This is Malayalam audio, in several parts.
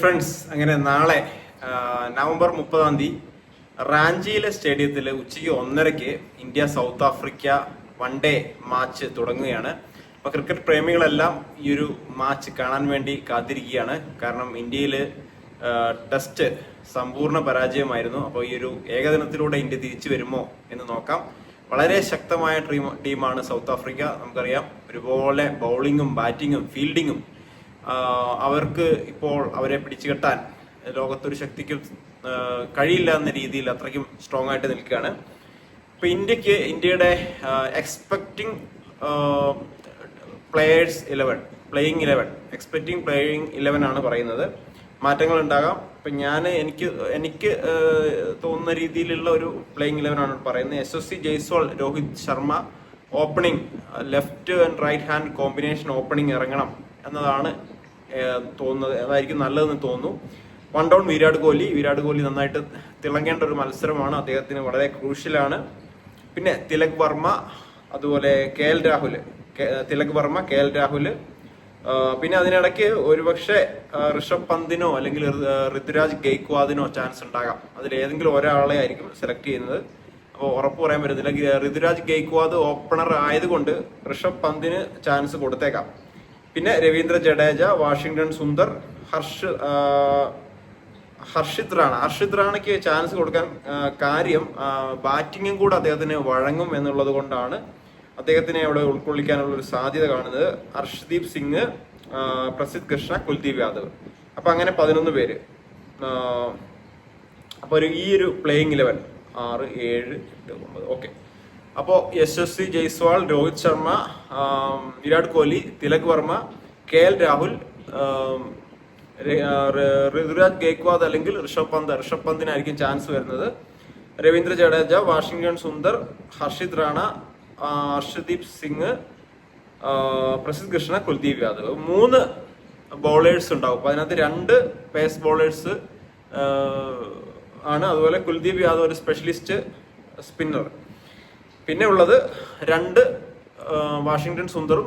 ഫ്രണ്ട്സ് അങ്ങനെ നാളെ നവംബർ മുപ്പതാം തീയതി റാഞ്ചിയിലെ സ്റ്റേഡിയത്തിൽ ഉച്ചയ്ക്ക് ഒന്നരയ്ക്ക് India South Africa one day match തുടങ്ങുകയാണ്. അപ്പൊ ക്രിക്കറ്റ് പ്രേമികളെല്ലാം ഈ ഒരു മാച്ച് കാണാൻ വേണ്ടി കാത്തിരിക്കുകയാണ്. കാരണം ഇന്ത്യയിൽ ടെസ്റ്റ് സമ്പൂർണ പരാജയമായിരുന്നു. അപ്പോൾ ഈ ഒരു ഏകദിനത്തിലൂടെ ഇന്ത്യ തിരിച്ചു വരുമോ എന്ന് നോക്കാം. വളരെ ശക്തമായ ടീമാണ് സൗത്ത് ആഫ്രിക്ക. നമുക്കറിയാം ഒരുപോലെ ബൗളിങ്ങും ബാറ്റിങ്ങും ഫീൽഡിങ്ങും അവർക്ക് ഇപ്പോൾ അവരെ പിടിച്ചു കെട്ടാൻ ലോകത്തൊരു ശക്തിക്കും കഴിയില്ല എന്ന രീതിയിൽ അത്രയ്ക്കും സ്ട്രോങ് ആയിട്ട് നിൽക്കുകയാണ്. ഇപ്പൊ ഇന്ത്യയ്ക്ക് ഇന്ത്യയുടെ expecting players eleven playing eleven expecting playing eleven ആണ് പറയുന്നത്. മാറ്റങ്ങൾ ഉണ്ടാകാം. ഇപ്പൊ ഞാൻ എനിക്ക് എനിക്ക് തോന്നുന്ന രീതിയിലുള്ള ഒരു പ്ലേയിങ് ഇലവൻ ആണ് പറയുന്നത്. എസ് എസ് C Jaiswal Rohit Sharma opening left and right hand combination opening ഇറങ്ങണം. എന്നതാണ് തോന്നുന്നത് അതായിരിക്കും നല്ലതെന്ന് തോന്നുന്നു. One down Virat Kohli. Virat Kohli നന്നായിട്ട് തിളങ്ങേണ്ട ഒരു മത്സരമാണ്. അദ്ദേഹത്തിന് വളരെ ക്രൂഷ്യലാണ്. പിന്നെ തിലക് വർമ്മ അതുപോലെ K L Rahul Tilak Varma K L Rahul. പിന്നെ അതിനിടയ്ക്ക് ഒരുപക്ഷെ ഋഷഭ് പന്തിനോ അല്ലെങ്കിൽ ഋതുരാജ് ഗെയ്ക്വാദിനോ ചാൻസ് ഉണ്ടാകാം. അതിൽ ഏതെങ്കിലും ഒരാളെ ആയിരിക്കും സെലക്ട് ചെയ്യുന്നത്. അപ്പോൾ ഉറപ്പ് പറയാൻ പറ്റത്തില്ല. ഋതുരാജ് ഗെയ്ക്വാദ് ഓപ്പണർ ആയതുകൊണ്ട് ഋഷഭ് പന്തിന് ചാൻസ് കൊടുത്തേക്കാം. പിന്നെ രവീന്ദ്ര ജഡേജ വാഷിങ്ടൺ സുന്ദർ ഹർഷ് ഹർഷിത് റാണ. ഹർഷിത് റാണയ്ക്ക് ചാൻസ് കൊടുക്കാൻ കാര്യം ബാറ്റിങ്ങും കൂടെ അദ്ദേഹത്തിന് വഴങ്ങും എന്നുള്ളത് കൊണ്ടാണ് അദ്ദേഹത്തിനെ അവിടെ ഉൾക്കൊള്ളിക്കാനുള്ള ഒരു സാധ്യത കാണുന്നത്. ഹർഷ്ദീപ് സിംഗ് പ്രസിദ് കൃഷ്ണ കുൽദീപ് യാദവ്. അപ്പൊ അങ്ങനെ പതിനൊന്ന് പേര്. അപ്പൊ ഒരു ഈ ഒരു പ്ലേയിങ് ഇലവൻ ആറ് ഏഴ് എട്ട് ഒമ്പത്. ഓക്കെ അപ്പോ യശസ്വി ജയ്സ്വാൾ രോഹിത് ശർമ്മ വിരാട് കോഹ്ലി തിലക് വർമ്മ കെ എൽ രാഹുൽ ഋതുരാജ് ഗേക്വാദ് അല്ലെങ്കിൽ ഋഷഭ് പന്ത്. ഋഷഭ് പന്തിനായിരിക്കും ചാൻസ് വരുന്നത്. രവീന്ദ്ര ജഡേജ വാഷിംഗ്ടൺ സുന്ദർ ഹർഷിത് റാണ ഹർഷദീപ് സിംഗ് പ്രസിദ് കൃഷ്ണ കുൽദീപ് യാദവ്. മൂന്ന് ബൗളേഴ്സ് ഉണ്ടാവും. അപ്പൊ അതിനകത്ത് രണ്ട് പേസ് ബൗളേഴ്സ് ആണ്. അതുപോലെ കുൽദീപ് യാദവ് ഒരു സ്പെഷ്യലിസ്റ്റ് സ്പിന്നർ പിന്നെ ഉള്ളത് രണ്ട് വാഷിങ്ടൺ സുന്ദറും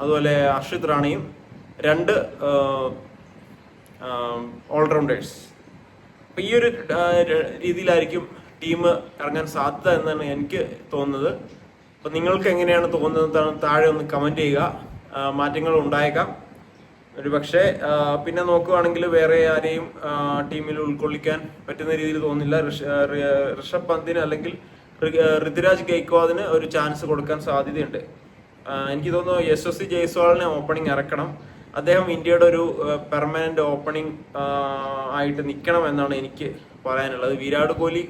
അതുപോലെ അർഷിത് റാണിയും രണ്ട് ഓൾറൗണ്ടേഴ്സ്. അപ്പൊ ഈ ഒരു രീതിയിലായിരിക്കും ടീം ഇറങ്ങാൻ സാധ്യത എന്നാണ് എനിക്ക് തോന്നുന്നത്. അപ്പൊ നിങ്ങൾക്ക് എങ്ങനെയാണ് തോന്നുന്നത് താഴെ ഒന്ന് കമന്റ് ചെയ്യുക. മാറ്റങ്ങൾ ഉണ്ടായേക്കാം. ഒരു പക്ഷേ പിന്നെ നോക്കുകയാണെങ്കിൽ വേറെ ആരെയും ടീമിൽ ഉൾക്കൊള്ളിക്കാൻ പറ്റുന്ന രീതിയിൽ തോന്നില്ല ഋഷഭ് പന്തിന് അല്ലെങ്കിൽ ഋതുരാജ് ഗെയ്ക്വാദിന് ഒരു ചാൻസ് കൊടുക്കാൻ സാധ്യതയുണ്ട്. എനിക്ക് തോന്നുന്നു യശസ് എസ് സി ജയ്സ്വാളിനെ ഓപ്പണിംഗ് ഇറക്കണം. അദ്ദേഹം ഇന്ത്യയുടെ ഒരു പെർമനന്റ് ഓപ്പണിംഗ് ആയിട്ട് നിൽക്കണം എന്നാണ് എനിക്ക് പറയാനുള്ളത്. വിരാട് കോഹ്ലി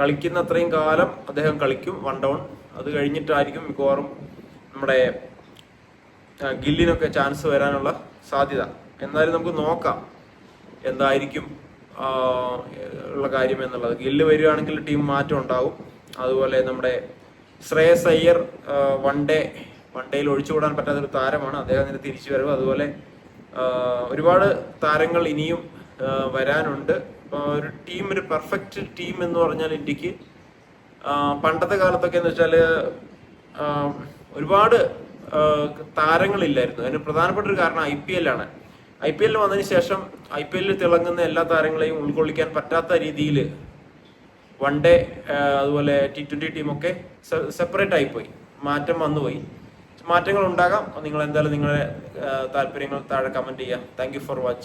കളിക്കുന്ന അത്രയും കാലം അദ്ദേഹം കളിക്കും വൺ ഡൗൺ അത് കഴിഞ്ഞിട്ടായിരിക്കും മിക്കവാറും നമ്മുടെ ഗില്ലിനൊക്കെ ചാൻസ് വരാനുള്ള സാധ്യത. എന്നാലും നമുക്ക് നോക്കാം എന്തായിരിക്കും ഉള്ള കാര്യം എന്നുള്ളത്. ഗില്ല് വരികയാണെങ്കിൽ ടീം മാറ്റം ഉണ്ടാവും. അതുപോലെ നമ്മുടെ Shreyas Iyer one day one ഡേയിൽ ഒഴിച്ചുകൂടാൻ പറ്റാത്തൊരു താരമാണ്. അദ്ദേഹത്തിന് തിരിച്ചു വരവ്. അതുപോലെ ഒരുപാട് താരങ്ങൾ ഇനിയും വരാനുണ്ട്. ഇപ്പോൾ ഒരു ടീം ഒരു പെർഫെക്റ്റ് ടീം എന്ന് പറഞ്ഞാൽ ഇന്ത്യയ്ക്ക് പണ്ടത്തെ കാലത്തൊക്കെ എന്ന് വെച്ചാൽ ഒരുപാട് താരങ്ങളില്ലായിരുന്നു. അതിന് പ്രധാനപ്പെട്ട ഒരു കാരണം ഐ പി എൽ ആണ്. ഐ പി എല്ലിൽ വന്നതിന് ശേഷം ഐ പി എല്ലിൽ തിളങ്ങുന്ന എല്ലാ താരങ്ങളെയും ഉൾക്കൊള്ളിക്കാൻ പറ്റാത്ത രീതിയിൽ വൺ ഡേ അതുപോലെ ടി ട്വന്റി ടീമൊക്കെ സെപ്പറേറ്റ് ആയിപ്പോയി. മാറ്റം വന്നുപോയി. മാറ്റങ്ങൾ ഉണ്ടാകാം നിങ്ങൾ എന്തായാലും നിങ്ങളുടെ താല്പര്യങ്ങൾ താഴെ കമന്റ് ചെയ്യാം. Thank for watching